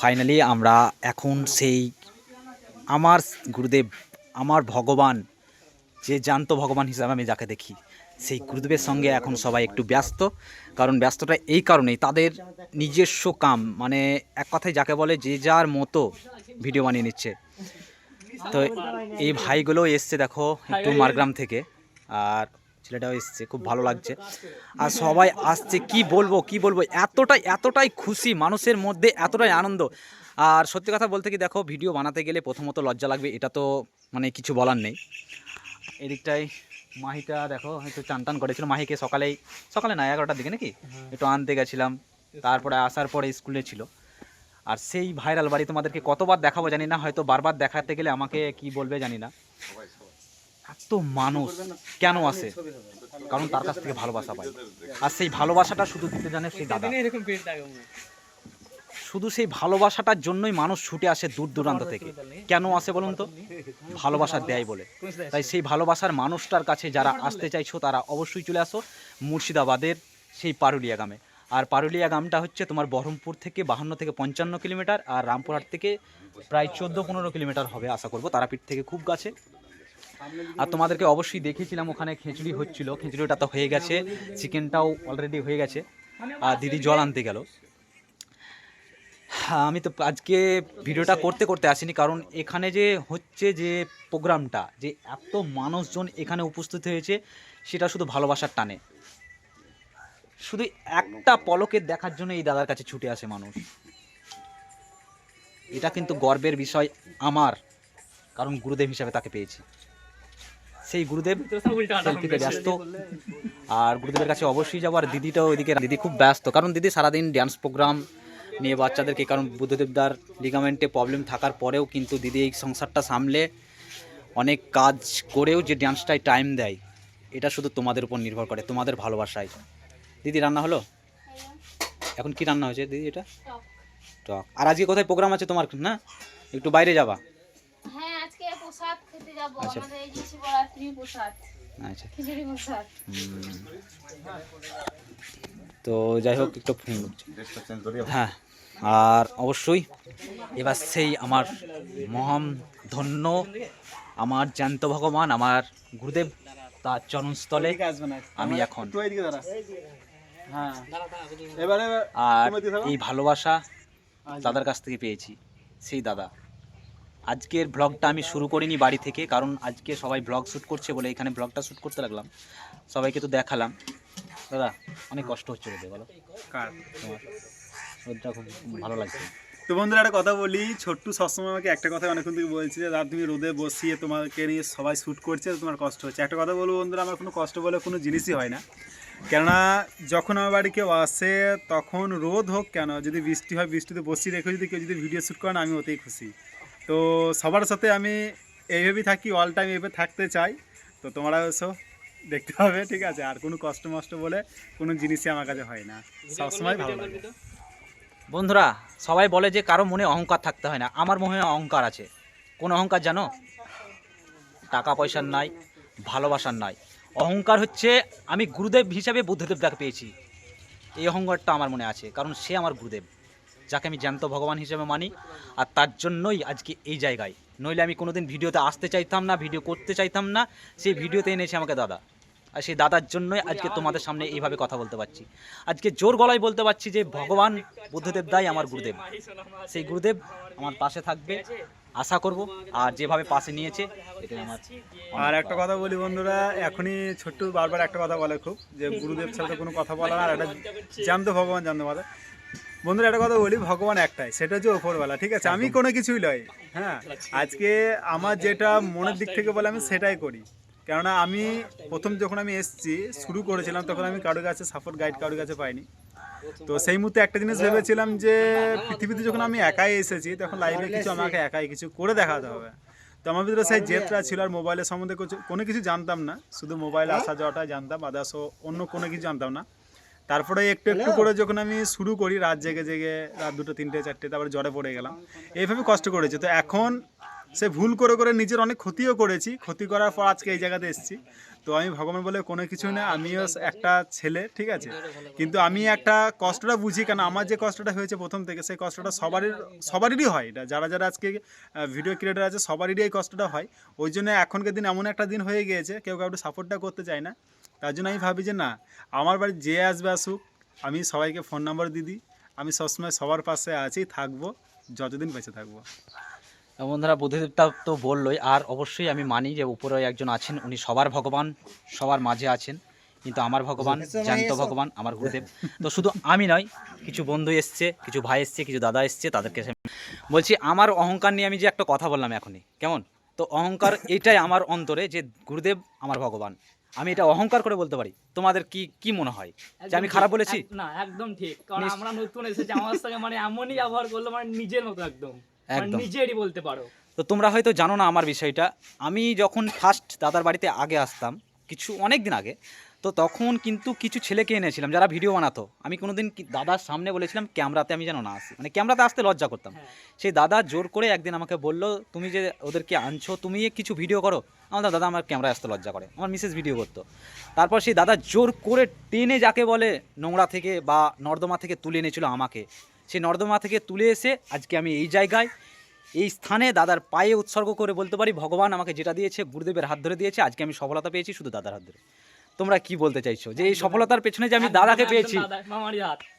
Finally আমরা এখন সেই আমার গুরুদেব, আমার ভগবান, যে জানতো ভগবান হিসাবে আমি যাকে দেখি, সেই গুরুদেবের সঙ্গে এখন সবাই একটু ব্যস্ত। কারণ ব্যস্তটা এই কারণেই তাদের নিজস্ব কাম মানে এক কথায় যাকে বলে যে যার মতো ভিডিও বানিয়ে নিচ্ছে। তো এই ভাইগুলো এসছে দেখো একটু মারগ্রাম থেকে, আর ছেলেটাও এসছে খুব ভালো লাগছে। আর সবাই আসছে কি বলব কি বলব এতটাই এতটাই খুশি মানুষের মধ্যে এতটাই আনন্দ। আর সত্যি কথা বলতে কি দেখো ভিডিও বানাতে গেলে প্রথমত লজ্জা লাগবে এটা তো মানে কিছু বলার নেই। এদিকটাই মাহিটা দেখো হয়তো চান টান করেছিল। মাহিকে সকালেই সকালে না এগারোটার দিকে নাকি? একটু আনতে গেছিলাম। তারপরে আসার পরে স্কুলে ছিল। আর সেই ভাইরাল বাড়ি তোমাদেরকে কতবার দেখাবো জানি না হয়তো বারবার দেখাতে গেলে আমাকে কি বলবে জানি না। এত মানুষ কেন আসে কারণ তার কাছ থেকে ভালোবাসা পাই আর সেই ভালোবাসাটা শুধু দিতে জানে সেই দাদা। শুধু সেই ভালোবাসাটার জন্যই মানুষ ছুটে আসে দূর দূরান্ত থেকে। কেন আসে বলুন তো? ভালোবাসা দেয় বলে। তাই সেই ভালোবাসার মানুষটার কাছে যারা আসতে চাইছো তারা অবশ্যই চলে আসো মুর্শিদাবাদের সেই পারুলিয়া গ্রামে। আর পারুলিয়া গ্রামটা হচ্ছে তোমার বহরমপুর থেকে বাহান্ন থেকে পঞ্চান্ন কিলোমিটার আর রামপুরহাট থেকে প্রায় চোদ্দ পনেরো কিলোমিটার হবে আশা করব। তারাপীঠ থেকে খুব কাছে। আর তোমাদেরকে অবশ্যই দেখেছিলাম, ওখানে খিচুড়ি হচ্ছিল। খিচুড়িটা তো হয়ে গেছে, চিকেনটাও অলরেডি হয়ে গেছে। আর দিদি জল আনতে গেল। হ্যাঁ আমি তো আজকে ভিডিওটা করতে করতে আসিনি, কারণ এখানে যে হচ্ছে যে প্রোগ্রামটা, যে এত মানুষজন এখানে উপস্থিত হয়েছে, সেটা শুধু ভালোবাসার টানে। শুধু একটা পলকের দেখার জন্য এই দাদার কাছে ছুটে আসে মানুষ। এটা কিন্তু গর্বের বিষয় আমার, কারণ গুরুদেব হিসাবে তাকে পেয়েছি। সেই গুরুদেব সেলফিতে ব্যস্ত। আর গুরুদেবের কাছে অবশ্যই যাব আর দিদিটাও ওইদিকে দিদি খুব ব্যস্ত। কারণ দিদি সারাদিন ড্যান্স প্রোগ্রাম নিয়ে বাচ্চাদেরকে কারণ বুদ্ধদেবদার লিগামেন্টে প্রবলেম থাকার পরেও কিন্তু দিদি এই সংসারটা সামলে অনেক কাজ করেও যে ড্যান্সটায় টাইম দেয় এটা শুধু তোমাদের উপর নির্ভর করে তোমাদের ভালোবাসায়। দিদি রান্না হলো? এখন কি রান্না হয়েছে দিদি এটা? টক। আর আজকে কোথায় প্রোগ্রাম আছে তোমার না? একটু বাইরে যাবা। খেতে যাব আচ্ছা। আমাদের এই যে শিবরাত্রি প্রসাদ আচ্ছা। খিচুড়ি প্রসাদ। তো যাই হোক একটু হ্যাঁ আর অবশ্যই এবার সেই আমার মহান ধন্য আমার জ্যান্ত ভগবান আমার গুরুদেব তার চরণস্থলে আমি এখন। হ্যাঁ। আর। এই ভালোবাসা দাদার কাছ থেকে পেয়েছি সেই দাদা। আজকের ব্লগটা আমি শুরু করিনি বাড়ি থেকে কারণ আজকে সবাই ব্লগ শ্যুট করছে বলে এখানে ব্লগটা শ্যুট করতে লাগলাম। সবাইকে তো দেখালাম। দাদা অনেক কষ্ট হচ্ছে রোদে বলো। কার? তোমার। রোদটা খুব ভালো লাগছে। তো বন্ধুরা একটা কথা বলি ছোট্টু সবসময় আমাকে একটা কথা অনেকক্ষণ থেকে বলছে যে দাদা তুমি রোদে বসিয়ে তোমাকে নিয়ে সবাই শ্যুট করছে তোমার কষ্ট হচ্ছে। একটা কথা বলব বন্ধুরা আমার কোনো কষ্ট বলে কোনো জিনিসই হয় না। কেননা যখন আমার বাড়ি কেউ আসে তখন রোদ হোক কেন যদি বৃষ্টি হয় বৃষ্টিতে বসিয়ে রেখে যদি কেউ যদি ভিডিও শ্যুট করেন আমি ওতেই খুশি। তো সবার সাথে আমি এইভাবেই থাকি অল টাইম এইভাবে থাকতে চাই। তো তোমরা এসো দেখতে হবে ঠিক আছে? আর কোনো কষ্ট মষ্ট বলে কোনো জিনিসই আমার কাছে হয় না। সবসময় ভালো লাগে। বন্ধুরা সবাই বলে যে কারও মনে অহংকার থাকতে হয় না। আমার মনে অহংকার আছে। কোন অহংকার জানো? টাকা পয়সার নাই ভালোবাসার নাই। অহংকার হচ্ছে আমি গুরুদেব হিসাবে বুদ্ধদেব দাকে পেয়েছি। এই অহংকারটা আমার মনে আছে কারণ সে আমার গুরুদেব। যাকে আমি জ্যান্ত ভগবান হিসেবে মানি আর তার জন্যই আজকে এই জায়গায়। নইলে আমি কোনোদিন ভিডিওতে আসতে চাইতাম না ভিডিও করতে চাইতাম না সেই ভিডিওতে এনেছে আমাকে দাদা। আর সেই দাদার জন্যই আজকে তোমাদের সামনে এইভাবে কথা বলতে পারছি। আজকে জোর গলায় বলতে পারছি যে ভগবান বুদ্ধদেব দাই আমার গুরুদেব। সেই গুরুদেব আমার পাশে থাকবে আশা করব আর যেভাবে পাশে নিয়েছে এটাই আমার আর একটা কথা বলি বন্ধুরা এখনই ছোট্ট বারবার একটা কথা বলে খুব যে গুরুদেব ছাড়া কোনো কথা বলে না আর একটা জানতো ভগবান জানতে পারে বন্ধুরা একটা কথা বলি ভগবান একটাই সেটা হচ্ছে ওপরবেলা ঠিক আছে? আমি কোনো কিছুই নয় হ্যাঁ? আজকে আমার যেটা মনের দিক থেকে বলে আমি সেটাই করি। কেননা আমি প্রথম যখন আমি এসেছি শুরু করেছিলাম তখন আমি কারোর কাছে সাপোর্ট গাইড কারোর কাছে পাইনি। তো সেই মুহূর্তে একটা জিনিস ভেবেছিলাম যে পৃথিবীতে যখন আমি একাই এসেছি তখন লাইফে কিছু আমাকে একাই কিছু করে দেখাতে হবে। তো আমার ভিতরে সেই জেদটা ছিল আর মোবাইলের সম্বন্ধে কিছু- কোনো কিছু জানতাম না। শুধু মোবাইলে আসা যাওয়াটাই জানতাম আদার্স অন্য কোনো কিছু জানতাম না। তারপরে একটু একটু করে যখন আমি শুরু করি রাত জেগে জেগে রাত দুটো তিনটে চারটে তারপরে জ্বরে পড়ে গেলাম। এইভাবে কষ্ট করেছি। তো এখন সে ভুল করে করে নিজের অনেক ক্ষতিও করেছি। ক্ষতি করার পর আজকে এই জায়গাতে এসেছি। তো আমি ভগবান বলে কোনো কিছু না আমিও একটা ছেলে ঠিক আছে? কিন্তু আমি একটা কষ্টটা বুঝি কারণ আমার যে কষ্টটা হয়েছে প্রথম থেকে সেই কষ্টটা সবারই সবারই হয়। এটা যারা যারা আজকে ভিডিও ক্রিয়েটার আছে সবারই এই কষ্টটা হয়। ওই জন্য এখনকার দিন এমন একটা দিন হয়ে গিয়েছে কেউ কাউকে সাপোর্টটা করতে চায় না। তার জন্য আমি ভাবি যে না আমার বাড়ি যে আসবে আসুক আমি সবাইকে ফোন নাম্বার দিয়ে দিই আমি সবসময় সবার পাশে আছি থাকব যতদিন বেঁচে থাকব। বন্ধুরা বুদ্ধিদেবটা তো বললোই আর অবশ্যই আমি মানি যে উপরে একজন আছেন উনি সবার ভগবান সবার মাঝে আছেন কিন্তু আমার ভগবান জ্যান্ত ভগবান আমার গুরুদেব। তো শুধু আমি নয় কিছু বন্ধু এসছে কিছু ভাই এসছে কিছু দাদা এসছে তাদেরকে বলছি আমার অহংকার নিয়ে আমি যে একটা কথা বললাম এখনই কেমন? তো অহংকার এটাই আমার অন্তরে যে গুরুদেব আমার ভগবান। আমি এটা অহংকার করে বলতে পারি। তোমাদের কি কি মনে হয়? যে আমি খারাপ বলেছি? না একদম ঠিক। কারণ আমরা নতুন এসেছি আমার সঙ্গে মানে এমনই ব্যবহার করল মানে নিজের মতো একদম। মানে একদম। নিজেরই বলতে পারো। তো তোমরা হয়তো জানো না আমার বিষয়টা। আমি যখন ফার্স্ট দাদার বাড়িতে আগে আসতাম কিছু অনেক দিন আগে তো তখন কিন্তু কিছু ছেলেকে এনেছিলাম যারা ভিডিও বানাতো। আমি কোনোদিন কি- দাদার সামনে বলেছিলাম ক্যামেরাতে আমি যেন না আসি। মানে ক্যামেরাতে আসতে লজ্জা করতাম। হ্যাঁ। সেই দাদা জোর করে একদিন আমাকে বলল তুমি যে ওদেরকে আনছো তুমি কিছু ভিডিও করো? আমার দাদা আমার ক্যামেরায় আসতে লজ্জা করে। আমার মিসেস ভিডিও করতো। তারপর সেই দাদা জোর করে টেনে যাকে বলে নোংরা থেকে বা নর্দমা থেকে তুলে এনেছিল আমাকে সেই নর্দমা থেকে তুলে এসে আজকে আমি এই জায়গায় এই স্থানে দাদার পায়ে উৎসর্গ করে বলতে পারি ভগবান আমাকে যেটা দিয়েছে গুরুদেবের হাত ধরে দিয়েছে আজকে আমি সফলতা পেয়েছি শুধু দাদার হাত ধরে। তোমরা কি বলতে চাইছো? যে এই সফলতার পেছনে যে আমি দাদাকে পেয়েছি।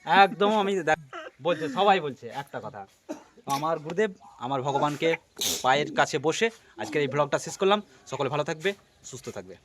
একদম আমি দেখ- বলছে সবাই বলছে একটা কথা। আমার গুরুদেব আমার ভগবানকে পায়ের কাছে বসে আজকের এই ব্লগটা শেষ করলাম। সকলে ভালো থাকবে সুস্থ থাকবে।